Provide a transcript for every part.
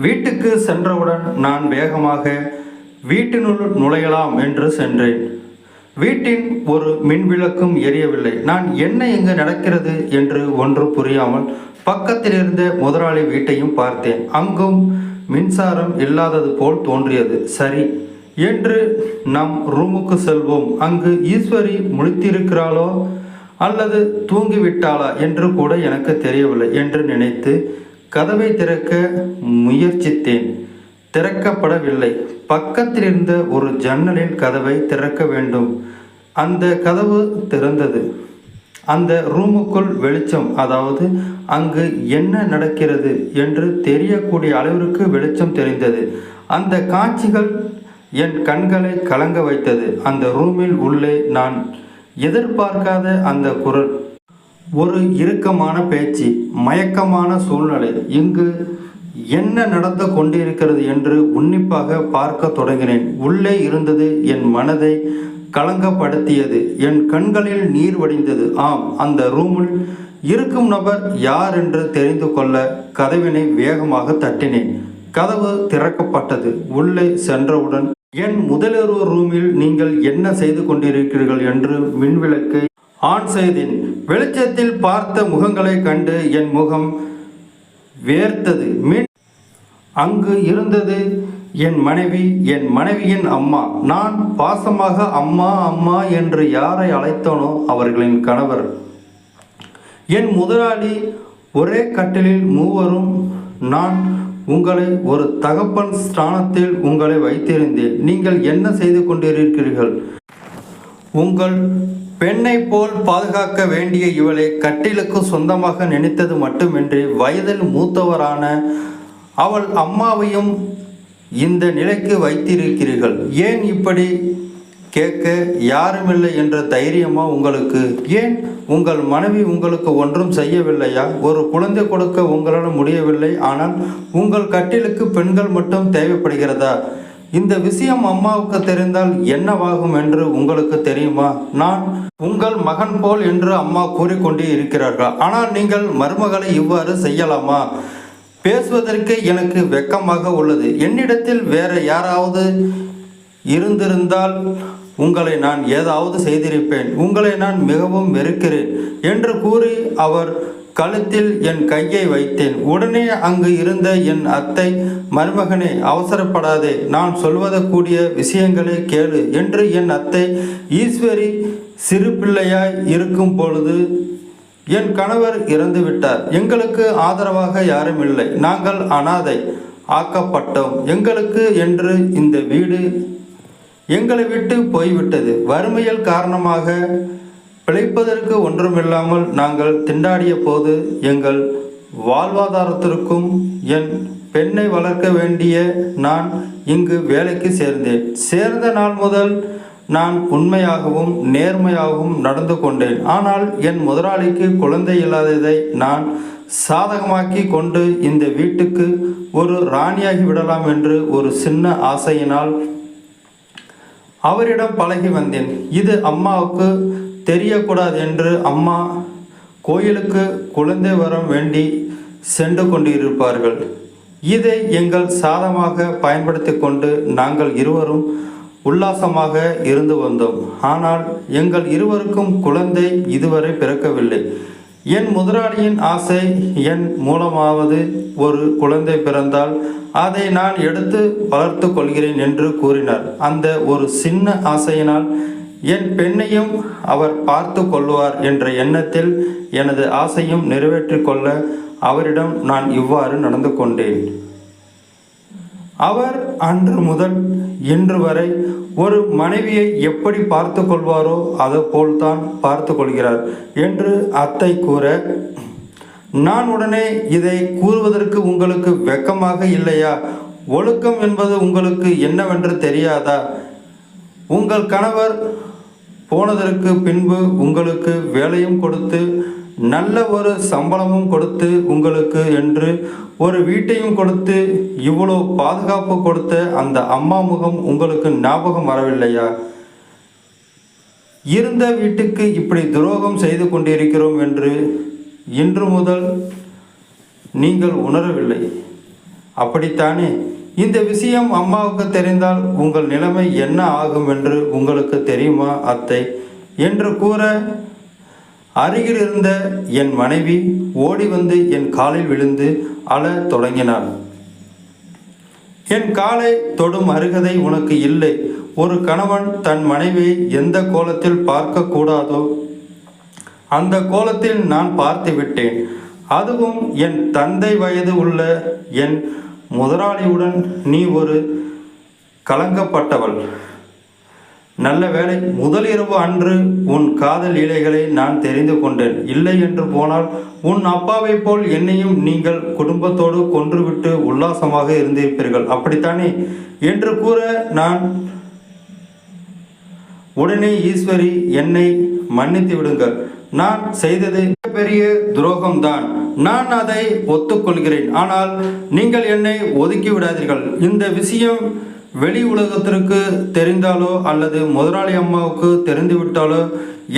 வீட்டுக்கு சென்றவுடன் நான் வேகமாக வீட்டினுள் நுழையலாம் என்று சென்றேன். வீட்டின் ஒரு மின்விளக்கும் எரியவில்லை. நான் என்ன இங்கு நடக்கிறது? என்று ஒன்று புரியாமல் பக்கத்தில் இருந்த முதலாளி வீட்டையும் பார்த்தேன். அங்கும் மின்சாரம் இல்லாதது போல் தோன்றியது. சரி என்று நம் ரூமுக்கு செல்வோம். அங்கு ஈஸ்வரி முழித்திருக்கிறாளோ அல்லது தூங்கிவிட்டாளா? என்று கூட எனக்கு தெரியவில்லை என்று நினைத்து கதவை திறக்க முயற்சித்தேன். திறக்கப்படவில்லை. பக்கத்தில் இருந்த ஒரு ஜன்னலில் கதவை திறக்க வேண்டும். அந்த கதவு திறந்தது. அந்த ரூமுக்குள் வெளிச்சம் அதாவது அங்கு என்ன நடக்கிறது என்று தெரியக்கூடிய அளவிற்கு வெளிச்சம் தெரிந்தது. அந்த காட்சிகள் என் கண்களை கலங்க வைத்தது. அந்த ரூமில் உள்ளே நான் எதிர்பார்க்காத அந்த குரல். ஒரு இறுக்கமான பேச்சு மயக்கமான சூழ்நிலை. இங்கு என்ன நடந்து கொண்டிருக்கிறது என்று உன்னிப்பாக பார்க்க தொடங்கினேன். உள்ளே இருந்தது என் மனதை கலங்கப்படுத்தியது. என் கண்களில் நீர் வடிந்தது. ஆம் அந்த ரூமில் இருக்கும் நபர் யார் என்று தெரிந்து கொள்ள கதவினை வேகமாக தட்டினேன். கதவு திறக்கப்பட்டது. உள்ளே சென்றவுடன் என் முதலிரவு ரூமில் நீங்கள் என்ன செய்து கொண்டிருக்கிறீர்கள்? என்று மின்விளக்கை ஆண் செய்தேன் வெளிச்சத்தில் பார்த்த முகங்களை கண்டு என் முகம் வேர்த்தது. மின் அங்கு இருந்தது என் மனைவி என் மனைவியின் அம்மா. நான் பாசமாக அம்மா அம்மா என்று யாரை அழைத்தனோ அவர்களின் கணவர். என் முதலாளி ஒரே கட்டிலில் மூவரும் நான் உங்களை ஒரு தகப்பன் ஸ்தானத்தில் உங்களை வைத்திருந்தேன். நீங்கள் என்ன செய்து கொண்டிருக்கிறீர்கள்? உங்கள் பெண்ணை போல் பாதுகாக்க வேண்டிய இவளை கட்டிலுக்கு சொந்தமாக நினைத்தது மட்டுமின்றி வயதில் மூத்தவரான அவள் அம்மாவையும் இந்த நிலைக்கு வைத்திருக்கிறீர்கள். ஏன் இப்படி கேட்க யாருமில்லை என்ற தைரியமா உங்களுக்கு? ஏன் உங்கள் மனைவி உங்களுக்கு ஒன்றும் செய்யவில்லையா? ஒரு குழந்தை கொடுக்க உங்களால் முடியவில்லை ஆனால் உங்கள் கட்டிலுக்கு பெண்கள் மட்டும் தேவைப்படுகிறதா? இந்த விஷயம் அம்மாவுக்கு தெரிந்தால் என்னவாகும் என்று உங்களுக்கு தெரியுமா? நான் உங்கள் மகன் போல் என்று அம்மா கூறிக்கொண்டே இருக்கிறார்கள். ஆனால் நீங்கள் மருமகளை இவ்வாறு செய்யலாமா? பேசுவதற்கு எனக்கு வெக்கமாக உள்ளது. என்னிடத்தில் வேற யாராவது இருந்திருந்தால் உங்களை நான் ஏதாவது செய்திருப்பேன். உங்களை நான் மிகவும் வெறுக்கிறேன் என்று கூறி அவர் கழுத்தில் என் கையை வைத்தேன். உடனே அங்கு இருந்த என் அத்தை மருமகனே அவசரப்படாதே நான் சொல்வதற்கூடிய விஷயங்களை கேளு என்று என் அத்தை ஈஸ்வரி சிறு பிள்ளையாய் இருக்கும் பொழுது என் கணவர் இறந்துவிட்டார் எங்களுக்கு ஆதரவாக யாரும் இல்லை. நாங்கள் அனாதை ஆக்கப்பட்டோம். எங்களுக்கு என்று இந்த வீடு எங்களை விட்டு போய்விட்டது. வறுமையில் காரணமாக பிழைப்பதற்கு ஒன்றுமில்லாமல் நாங்கள் திண்டாடிய போது எங்கள் வாழ்வாதாரத்திற்கும் என் பெண்ணை வளர்க்க வேண்டிய நான் இங்கு வேலைக்கு சேர்ந்தேன். சேர்ந்த நாள் முதல் நான் உண்மையாகவும் நேர்மையாகவும் நடந்து கொண்டேன். ஆனால் என் முதலாளிக்கு குழந்தை இல்லாததை நான் சாதகமாக்கி கொண்டு இந்த வீட்டுக்கு ஒரு ராணியாகி விடலாம் என்று ஒரு சின்ன ஆசையினால் அவரிடம் பழகி வந்தேன். இது அம்மாவுக்கு தெரியக்கூடாது என்று அம்மா கோயிலுக்கு குழந்தை வரம் வேண்டி சென்று கொண்டிருப்பார்கள். இதை எங்கள் சாதமாக பயன்படுத்தி கொண்டு நாங்கள் இருவரும் உல்லாசமாக இருந்து வந்தோம். ஆனால் எங்கள் இருவருக்கும் குழந்தை இதுவரை பிறக்கவில்லை. என் முதலாளியின் ஆசை என் மூலமாவது ஒரு குழந்தை பிறந்தால் அதை நான் எடுத்து வளர்த்து கொள்கிறேன் என்று கூறினார். அந்த ஒரு சின்ன ஆசையினால் என் பெண்ணையும் அவர் பார்த்து கொள்வார் என்ற எண்ணத்தில் எனது ஆசையும் நிறைவேற்றி கொள்ள அவரிடம் நான் இவ்வாறு நடந்து கொண்டேன். அவர் அன்று முதல் இன்று வரை ஒரு மனைவியை எப்படி பார்த்து கொள்வாரோ அதை போல்தான் பார்த்து கொள்கிறார் என்று அத்தை கூற நான் உடனே இதை கூறுவதற்கு உங்களுக்கு வெக்கமாக இல்லையா? ஒழுக்கம் என்பது உங்களுக்கு என்னவென்று தெரியாதா? உங்கள் கணவர் போனதற்கு பின்பு உங்களுக்கு வேலையும் கொடுத்து நல்ல ஒரு சம்பளமும் கொடுத்து உங்களுக்கு என்று ஒரு வீட்டையும் கொடுத்து இவ்வளோ பாதுகாப்பு கொடுத்த அந்த அம்மா முகம் உங்களுக்கு ஞாபகம் வரவில்லையா? இருந்த வீட்டுக்கு இப்படி துரோகம் செய்து கொண்டிருக்கிறோம் என்று இன்று முதல் நீங்கள் உணரவில்லை. அப்படித்தானே? இந்த விஷயம் அம்மாவுக்கு தெரிந்தால் உங்கள் நிலைமை என்ன ஆகும் என்று உங்களுக்கு தெரியுமா அத்தை? என்று கூற அருகில் இருந்த என் மனைவி ஓடி வந்து என் காலில் விழுந்து அழ தொடங்கினாள். என் காலை தொடும் அருகதை உனக்கு இல்லை. ஒரு கணவன் தன் மனைவியை எந்த கோலத்தில் பார்க்க கூடாதோ அந்த கோலத்தில் நான் பார்த்து விட்டேன் அதுவும் என் தந்தை வயது உள்ள என் முதலாளியுடன் நீ ஒரு கலங்கப்பட்டவள். நல்ல வேளை முதலிரவு அன்று உன் காதல் இலைகளை நான் தெரிந்து கொண்டேன். இல்லை என்று போனால் உன் அப்பாவைப் போல் என்னையும் நீங்கள் குடும்பத்தோடு கொன்றுவிட்டு உல்லாசமாக இருந்திருப்பீர்கள். அப்படித்தானே? என்று கூற நான் உடனே ஈஸ்வரி என்னை மன்னித்து விடுங்கள். நான் செய்தது பெரிய துரோகம்தான். நான் அதை ஒத்துக்கொள்கிறேன். ஆனால் நீங்கள் என்னை ஒதுக்கி விடாதீர்கள் இந்த விஷயம் வெளி உலகத்திற்கு தெரிந்தாலோ அல்லது முதலாளி அம்மாவுக்கு தெரிந்துவிட்டாலோ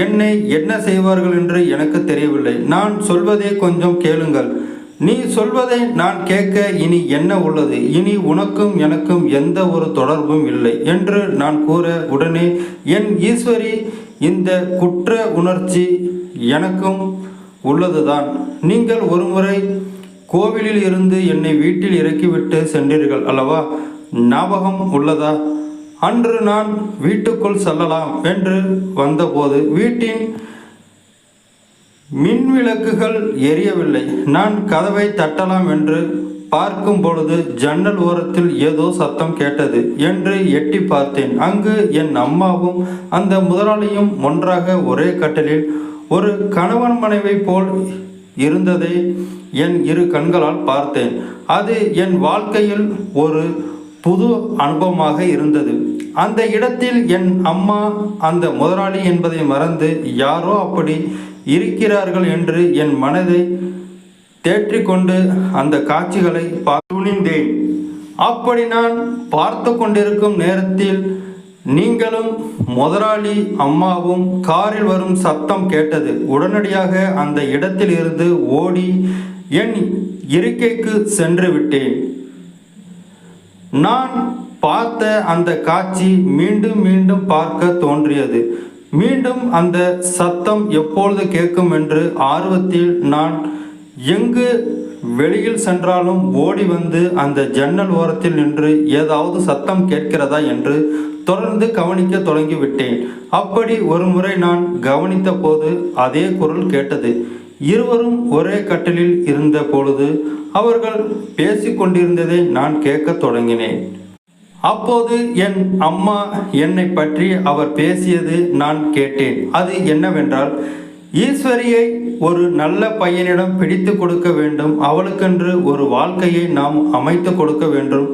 என்னை என்ன செய்வார்கள் என்று எனக்கு தெரியவில்லை. நான் சொல்வதை கொஞ்சம் கேளுங்கள். நீ சொல்வதை நான் கேட்க இனி என்ன உள்ளது? இனி உனக்கும் எனக்கும் எந்த ஒரு தொடர்பும் இல்லை என்று நான் கூற உடனே என் ஈஸ்வரி இந்த குற்ற உணர்ச்சி எனக்கும் உள்ளதுதான். நீங்கள் ஒருமுறை கோவிலில் இருந்து என்னை வீட்டில் இறக்கிவிட்டு சென்றீர்கள் அல்லவா? ஞாபகம் உள்ளதா? அன்று நான் வீட்டுக்குள் செல்லலாம் என்று வந்தபோது வீட்டின் மின் விளக்குகள் எரியவில்லை. நான் கதவை தட்டலாம் என்று பார்க்கும் பொழுது ஜன்னல் ஓரத்தில் ஏதோ சத்தம் கேட்டது என்று எட்டி பார்த்தேன். அங்கு என் அம்மாவும் அந்த முதலாளியும் ஒன்றாக ஒரே கட்டலில் ஒரு கணவன் மனைவி போல் இருந்ததை என் இரு கண்களால் பார்த்தேன். அது என் வாழ்க்கையில் ஒரு புது அனுபவமாக இருந்தது. அந்த இடத்தில் என் அம்மா அந்த முதலாளி என்பதை மறந்து யாரோ அப்படி இருக்கிறார்கள் என்று என் மனதை தேற்றிக்கொண்டு அந்த காட்சிகளை துணிந்தேன். அப்படி நான் பார்த்து கொண்டிருக்கும் நேரத்தில் நீங்களும் முதலாளி அம்மாவும் காரில் வரும் சத்தம் கேட்டது. உடனடியாக அந்த இடத்தில் இருந்து ஓடி என் இருக்கைக்கு சென்று விட்டேன். நான் பார்த்த அந்த காட்சி மீண்டும் மீண்டும் பார்க்க தோன்றியது. மீண்டும் அந்த சத்தம் எப்பொழுது கேட்கும் என்று ஆர்வத்தில் நான் எங்கு வெளியில் சென்றாலும் ஓடி வந்து அந்த ஜன்னல் ஓரத்தில் நின்று ஏதாவது சத்தம் கேட்கிறதா என்று தொடர்ந்து கவனிக்க தொடங்கிவிட்டேன். அப்படி ஒரு முறை நான் கவனித்த போது அதே குரல் கேட்டது. இருவரும் ஒரே கட்டிலில் இருந்த பொழுது அவர்கள் பேசிக்கொண்டிருந்ததை நான் கேட்கத் தொடங்கினேன். அப்போது என் அம்மா என்னை பற்றி அவர் பேசியது நான் கேட்டேன். அது என்னவென்றால் ஈஸ்வரியை ஒரு நல்ல பையனிடம் பிடித்து கொடுக்க வேண்டும். அவளுக்கென்று ஒரு வாழ்க்கையை நாம் அமைத்து கொடுக்க வேண்டும்.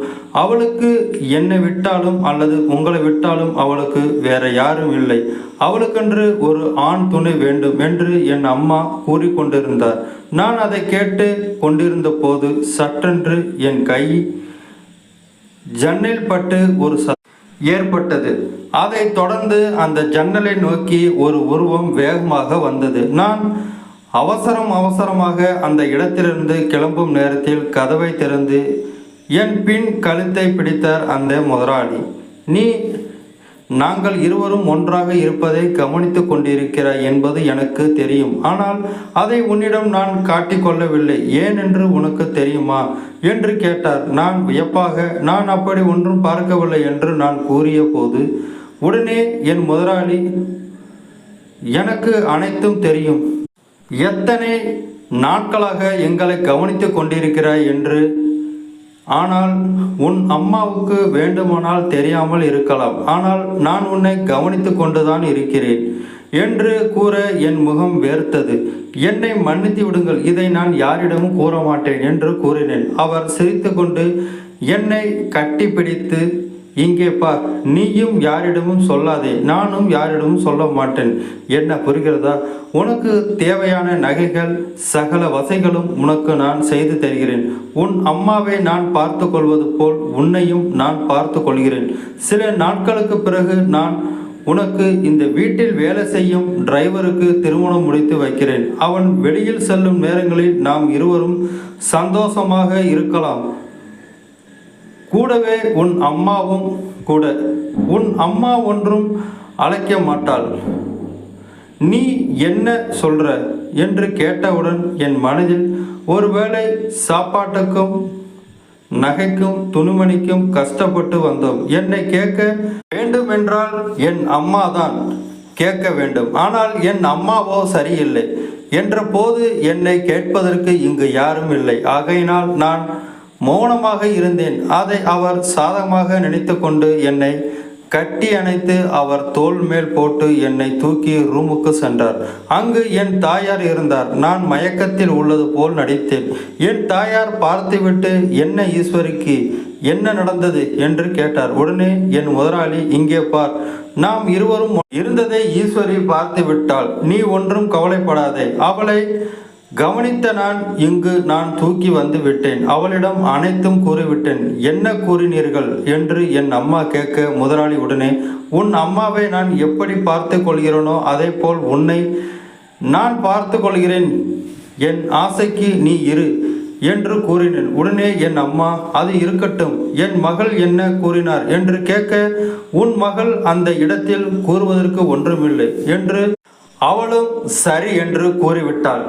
அவளுக்கு என்னை விட்டாலும் அல்லது உங்களை விட்டாலும் அவளுக்கு வேற யாரும் இல்லை. அவளுக்கென்று ஒரு ஆண் துணை வேண்டும் என்று என் அம்மா கூறிக்கொண்டிருந்தார் நான் அதை கேட்டு கொண்டிருந்த போது சட்டென்று என் கை ஜன்னில் பட்டு ஒரு ச ஏற்பட்டது. அதைத் தொடர்ந்து அந்த ஜன்னலை நோக்கி ஒரு உருவம் வேகமாக வந்தது. நான் அவசரம் அவசரமாக அந்த இடத்திலிருந்து கிளம்பும் நேரத்தில் கதவை திறந்து என் பின் கழுத்தை பிடித்தார் அந்த முதலாளி. நீ நாங்கள் இருவரும் ஒன்றாக இருப்பதை கவனித்து கொண்டிருக்கிறாய் என்பது எனக்கு தெரியும். ஆனால் அதை உன்னிடம் நான் காட்டிக்கொள்ளவில்லை ஏன் என்று உனக்கு தெரியுமா? என்று கேட்டார். நான் வியப்பாக நான் அப்படி ஒன்றும் பார்க்கவில்லை என்று நான் கூறிய போது உடனே என் முதலாளி எனக்கு அனைத்தும் தெரியும். எத்தனை நாட்களாக எங்களை கவனித்து கொண்டிருக்கிறாய்? என்று ஆனால் உன் அம்மாவுக்கு வேண்டுமானால் தெரியாமல் இருக்கலாம். ஆனால் நான் உன்னை கவனித்து கொண்டுதான் இருக்கிறேன் என்று கூற என் முகம் வேர்த்தது என்னை மன்னித்து விடுங்கள் இதை நான் யாரிடமும் கூற மாட்டேன் என்று கூறினேன். அவர் சிரித்துக்கொண்டு என்னை கட்டிப்பிடித்து இங்கே பார் நீயும் யாரிடமும் சொல்லாதே நானும் யாரிடமும் சொல்ல மாட்டேன். என்ன புரிகிறதா? உனக்கு தேவையான நகைகள் சகல வசைகளும் உனக்கு நான் செய்து தருகிறேன். உன் அம்மாவை நான் பார்த்து கொள்வது போல் உன்னையும் நான் பார்த்து கொள்கிறேன். சில நாட்களுக்கு பிறகு நான் உனக்கு இந்த வீட்டில் வேலை செய்யும் டிரைவருக்கு திருமணம் முடித்து வைக்கிறேன். அவன் வெளியில் செல்லும் நேரங்களில் நாம் இருவரும் சந்தோஷமாக இருக்கலாம். கூடவே உன் அம்மாவும் கூட. உன் அம்மா ஒன்றும் அழைக்க மாட்டாள். நீ என்ன சொல்ற? என்று கேட்டவுடன் என் மனதில் ஒருவேளை சாப்பாட்டுக்கும் நகைக்கும் துணிமணிக்கும் கஷ்டப்பட்டு வந்தோம். என்னை கேட்க வேண்டுமென்றால் என் அம்மா தான் கேட்க வேண்டும். ஆனால் என் அம்மாவோ சரியில்லை. என்ற போது என்னை கேட்பதற்கு இங்கு யாரும் இல்லை. ஆகையினால் நான் மௌனமாக இருந்தேன். அதை அவர் சாதகமாக நினைத்து கொண்டு என்னை கட்டி அணைத்து அவர் தோள் மேல் போட்டு என்னை தூக்கி ரூமுக்கு சென்றார். அங்கு என் தாயார் இருந்தார். நான் மயக்கத்தில் உள்ளது போல் நடித்தேன். என் தாயார் பார்த்துவிட்டு என்ன ஈஸ்வரிக்கு என்ன நடந்தது? என்று கேட்டார். உடனே என் முதலாளி இங்கே பார். நாம் இருவரும் இருந்ததை ஈஸ்வரி பார்த்து விட்டாள் நீ ஒன்றும் கவலைப்படாதே. அவளை கவனித்த நான் இங்கு நான் தூக்கி வந்து விட்டேன். அவளிடம் அனைத்தும் கூறிவிட்டேன். என்ன கூறினீர்கள்? என்று என் அம்மா கேட்க முதலாளி உடனே உன் அம்மாவை நான் எப்படி பார்த்து கொள்கிறேனோ அதே போல் உன்னை நான் பார்த்து கொள்கிறேன். என் ஆசைக்கு நீ இரு என்று கூறினேன். உடனே என் அம்மா அது இருக்கட்டும். என் மகள் என்ன கூறினார்? என்று கேட்க உன் மகள் அந்த இடத்தில் கூறுவதற்கு ஒன்றுமில்லை என்று அவளும் சரி என்று கூறிவிட்டாள்.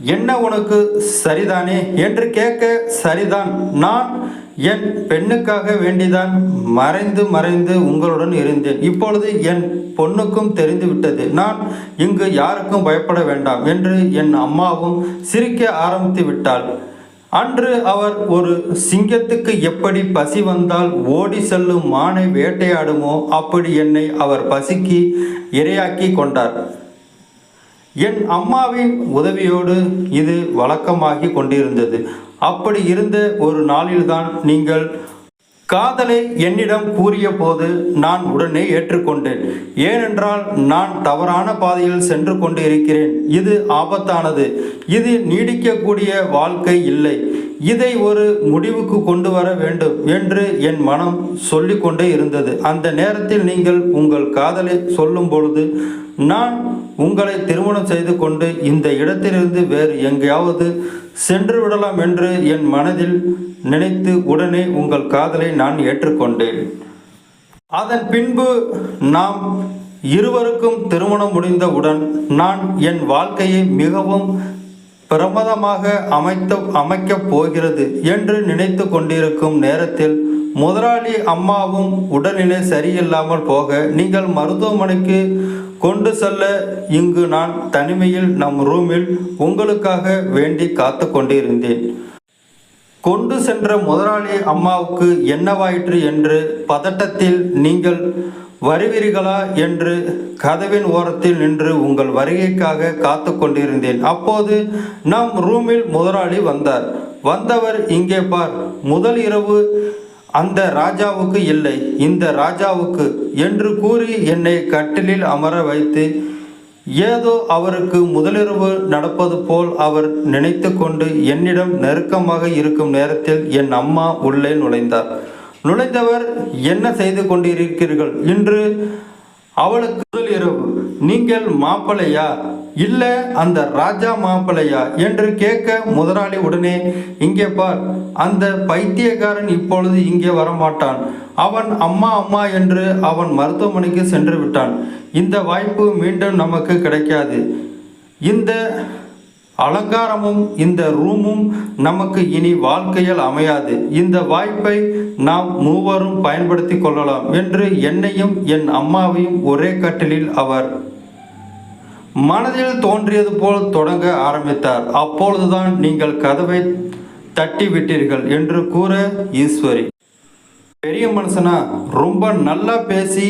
என்ன உனக்கு சரிதானே? என்று கேட்க சரிதான். நான் என் பெண்ணுக்காக வேண்டிதான் மறைந்து மறைந்து உங்களுடன் இருந்தேன். இப்பொழுது என் பொண்ணுக்கும் தெரிந்துவிட்டது நான் இங்கு யாருக்கும் பயப்பட வேண்டாம் என்று என் அம்மாவும் சிரிக்க ஆரம்பித்து விட்டாள். அன்று அவர் ஒரு சிங்கத்துக்கு எப்படி பசி வந்தால் ஓடி செல்லும் மானை வேட்டையாடுமோ அப்படி என்னை அவர் பசிக்கு இரையாக்கி கொண்டார். என் அம்மாவின் உதவியோடு இது வழக்கமாகி கொண்டிருந்தது. அப்படி இருந்த ஒரு நாளில்தான் நீங்கள் காதலை என்னிடம் கூறிய போது நான் உடனே ஏற்றுக்கொண்டேன். ஏனென்றால் நான் தவறான பாதையில் சென்று கொண்டு இருக்கிறேன். இது ஆபத்தானது. இது நீடிக்கக்கூடிய வாழ்க்கை இல்லை. இதை ஒரு முடிவுக்கு கொண்டு வர வேண்டும் என்று என் மனம் சொல்லிக்கொண்டே இருந்தது. அந்த நேரத்தில் நீங்கள் உங்கள் காதலை சொல்லும் பொழுது நான் உங்களை திருமணம் செய்து கொண்டு இந்த இடத்திலிருந்து வேறு எங்கேயாவது சென்று விடலாம் என்று என் மனதில் நினைத்து உடனே உங்கள் காதலை நான் ஏற்றுக்கொண்டேன். அதன் பின்பு நாம் இருவருக்கும் திருமணம் முடிந்தவுடன் நான் என் வாழ்க்கையை மிகவும் பிரமதமாக அமைத்த அமைக்கப் போகிறது என்று நினைத்து கொண்டிருக்கும் நேரத்தில் முதலாளி அம்மாவும் உடல்நிலை சரியில்லாமல் போக நீங்கள் மருத்துவமனைக்கு கொண்டு செல்ல இங்கு நான் தனிமையில் நம் ரூமில் உங்களுக்காக வேண்டி காத்து கொண்டிருந்தேன். கொண்டு சென்ற முதலாளி அம்மாவுக்கு என்னவாயிற்று என்று பதட்டத்தில் நீங்கள் வருவீர்களா என்று கதவின் ஓரத்தில் நின்று உங்கள் வருகைக்காக காத்து கொண்டிருந்தேன். அப்போது நம் ரூமில் முதலாளி வந்தார். வந்தவர் இங்கே பார் முதல் இரவு அந்த ராஜாவுக்கு இல்லை இந்த ராஜாவுக்கு என்று கூறி என்னை கட்டிலில் அமர வைத்து ஏதோ அவருக்கு முதலிரவு நடப்பது போல் அவர் நினைத்து கொண்டு என்னிடம் நெருக்கமாக இருக்கும் நேரத்தில் என் அம்மா உள்ளே நுழைந்தார். நுழைந்தவர் என்ன செய்து கொண்டிருக்கிறீர்கள்? இன்று அவளுக்கு முதல் இரவு நீங்கள் மாப்பிளையா இல்ல அந்த ராஜா மாப்பிளையா என்று கேட்க முதலாளி உடனே இங்கே பார் அந்த பைத்தியக்காரன் இப்பொழுது இங்கே வரமாட்டான். அவன் அம்மா அம்மா என்று அவன் மருத்துவமனைக்கு சென்று விட்டான். இந்த வாய்ப்பு மீண்டும் நமக்கு கிடைக்காது. இந்த அலங்காரமும் இந்த ரூமும் நமக்கு இனி வாழ்க்கையில் அமையாது. இந்த வாய்ப்பை நாம் மூவரும் பயன்படுத்தி கொள்ளலாம் என்று என்னையும் என் அம்மாவையும் ஒரே கட்டிலில் அவர் மனதில் தோன்றியது போல் தொடங்க ஆரம்பித்தார். அப்பொழுதுதான் நீங்கள் கதவை தட்டி விட்டீர்கள் என்று கூற ஈஸ்வரி. பெரிய மனுஷனா ரொம்ப நல்லா பேசி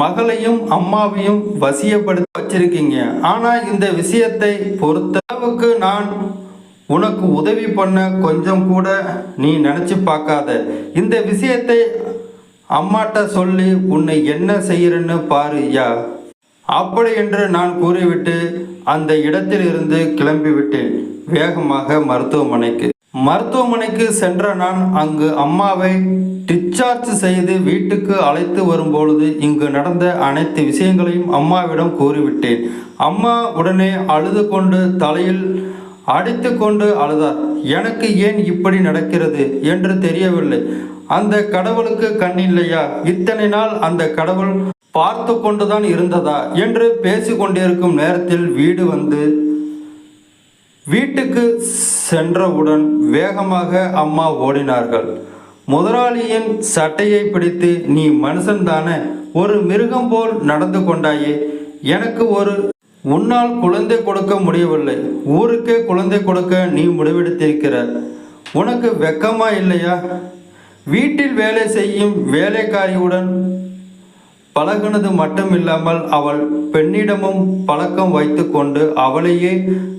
மகளையும் அம்மாவையும் வசியப்படுத்த வச்சிருக்கீங்க. ஆனா இந்த விஷயத்தை பொறுத்த அளவுக்கு நான் உனக்கு உதவி பண்ண கொஞ்சம் கூட நீ நினைச்சு பார்க்காத. இந்த விஷயத்தை அம்மாட்ட சொல்லி உன்னை என்ன செய்யறன்னு பாரு யா அப்படி என்று நான் கூறிவிட்டு அந்த இடத்திலிருந்து கிளம்பி விட்டேன் வேகமாக மருத்துவமனைக்கு. மருத்துவமனைக்கு சென்ற நான் அங்கு அம்மாவை டிஸ்சார்ஜ் செய்து வீட்டுக்கு அழைத்து வரும்பொழுது இங்கு நடந்த அனைத்து விஷயங்களையும் அம்மாவிடம் கூறிவிட்டேன். அம்மா உடனே அழுது கொண்டு தலையில் அடித்து கொண்டு அழுதார். எனக்கு ஏன் இப்படி நடக்கிறது? என்று தெரியவில்லை. அந்த கடவுளுக்கு கண் இல்லையா? இத்தனை நாள் அந்த கடவுள் பார்த்து கொண்டுதான் இருந்ததா? என்று பேசிக்கொண்டிருக்கும் நேரத்தில் வீடு வந்து வீட்டுக்கு சென்றவுடன் வேகமாக அம்மா ஓடினார்கள். முதலாளியின் சட்டையை பிடித்து நீ மனுஷன்தானே ஒரு மிருகம் போல் நடந்து கொண்டாயே எனக்கு ஒரு உன்னால் குழந்தை கொடுக்க முடியவில்லை ஊருக்கே குழந்தை கொடுக்க நீ முடிவெடுத்திருக்கிற உனக்கு வெக்கமா இல்லையா? வீட்டில் வேலை செய்யும் வேலைக்காரியுடன் பழகுனது மட்டுமில்லாமல் அவள் பெண்ணிடமும் பழக்கம் வைத்துக்கொண்டு அவளையே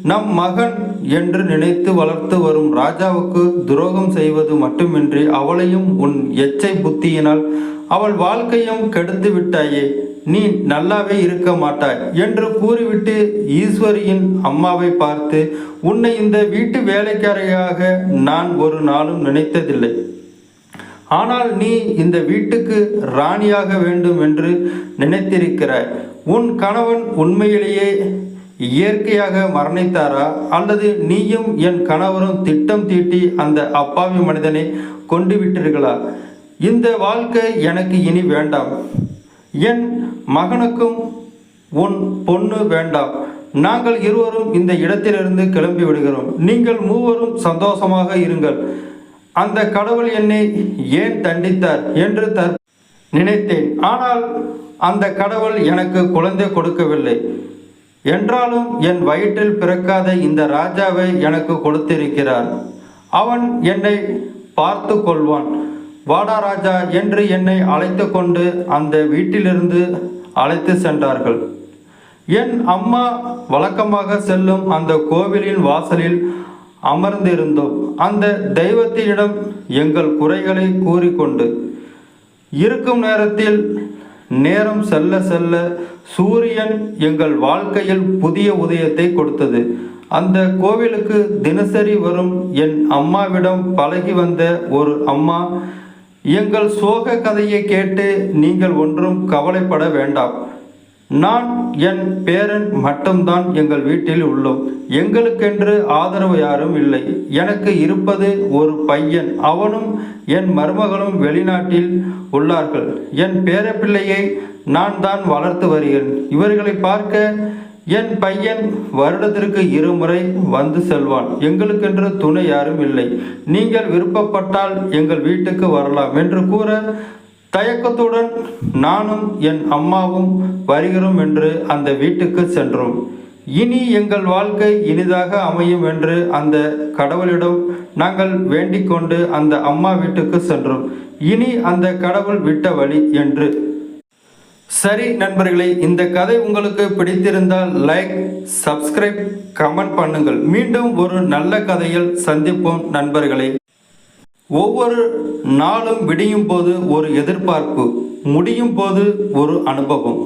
நம் மகன் என்று நினைத்து வளர்த்து வரும் ராஜாவுக்கு துரோகம் செய்வது மட்டுமின்றி அவளையும் உன் எச்சை புத்தியினால் அவள் வாழ்க்கையும் கெடுத்து விட்டாயே நீ நல்லாவே இருக்க மாட்டாய் என்று கூறிவிட்டு ஈஸ்வரியின் அம்மாவை பார்த்து உன்னை இந்த வீட்டு வேலைக்காரையாக நான் ஒரு நாளும் நினைத்ததில்லை. ஆனால் நீ இந்த வீட்டுக்கு ராணியாக வேண்டும் என்று நினைத்திருக்கிறாய் உன் கணவன் உண்மையிலேயே இயற்கையாக மரணித்தாரா? அல்லது நீயும் என் கணவரும் திட்டம் தீட்டி அந்த அப்பாவி மனிதனை கொண்டு விட்டீர்களா இந்த வாழ்க்கை எனக்கு இனி வேண்டாம். என் மகனுக்கும் உன் பொண்ணு வேண்டாம். நாங்கள் இருவரும் இந்த இடத்திலிருந்து கிளம்பி விடுகிறோம் நீங்கள் மூவரும் சந்தோஷமாக இருங்கள். அந்த கடவுள் என்னை ஏன் தண்டித்தார் என்று தற் நினைத்தேன். ஆனால் அந்த கடவுள் எனக்கு குழந்தை கொடுக்கவில்லை. என்றாலும் என் வயிற்றில் பிறக்காத இந்த ராஜாவை எனக்கு கொடுத்திருக்கிறார். அவன் என்னை பார்த்து கொள்வான். வாடா ராஜா என்று என்னை அழைத்து கொண்டு அந்த வீட்டிலிருந்து அழைத்து சென்றார்கள். என் அம்மா வழக்கமாக செல்லும் அந்த கோவிலின் வாசலில் அமர்ந்திருந்தோம். அந்த தெய்வத்தினிடம் எங்கள் குறைகளை கூறிக்கொண்டு இருக்கும் நேரத்தில் நேரம் செல்ல செல்ல சூரியன் எங்கள் வாழ்க்கையில் புதிய உதயத்தை கொடுத்தது. அந்த கோவிலுக்கு தினசரி வரும் என் அம்மாவிடம் பழகி வந்த ஒரு அம்மா எங்கள் சோக கதையை கேட்டு நீங்கள் ஒன்றும் கவலைப்பட வேண்டாம். நான் என் பேரன் மட்டும்தான் எங்கள் வீட்டில் உள்ளோம். எங்களுக்கென்று ஆதரவு யாரும் இல்லை. எனக்கு இருப்பது ஒரு பையன். அவனும் என் மருமகளும் வெளிநாட்டில் உள்ளார்கள். என் பேரப்பிள்ளையை நான் தான் வளர்த்து வருகிறேன். இவர்களை பார்க்க என் பையன் வருடத்திற்கு இருமுறை வந்து செல்வான். எங்களுக்கென்று துணை யாரும் இல்லை. நீங்கள் விருப்பப்பட்டால் எங்கள் வீட்டுக்கு வரலாம் என்று கூற தயக்கத்துடன் நானும் என் அம்மாவும் வருகிறோம் என்று அந்த வீட்டுக்கு சென்றோம். இனி எங்கள் வாழ்க்கை இனிதாக அமையும் என்று அந்த கடவுளிடம் நாங்கள் வேண்டிக் கொண்டு அந்த அம்மா வீட்டுக்கு சென்றோம். இனி அந்த கடவுள் விட்ட வழி என்று. சரி நண்பர்களே இந்த கதை உங்களுக்கு பிடித்திருந்தால் லைக் சப்ஸ்கிரைப் கமெண்ட் பண்ணுங்கள். மீண்டும் ஒரு நல்ல கதையில் சந்திப்போம் நண்பர்களே. ஒவ்வொரு நாளும் விடியும் போது ஒரு எதிர்பார்ப்பு முடியும் போது ஒரு அனுபவம்.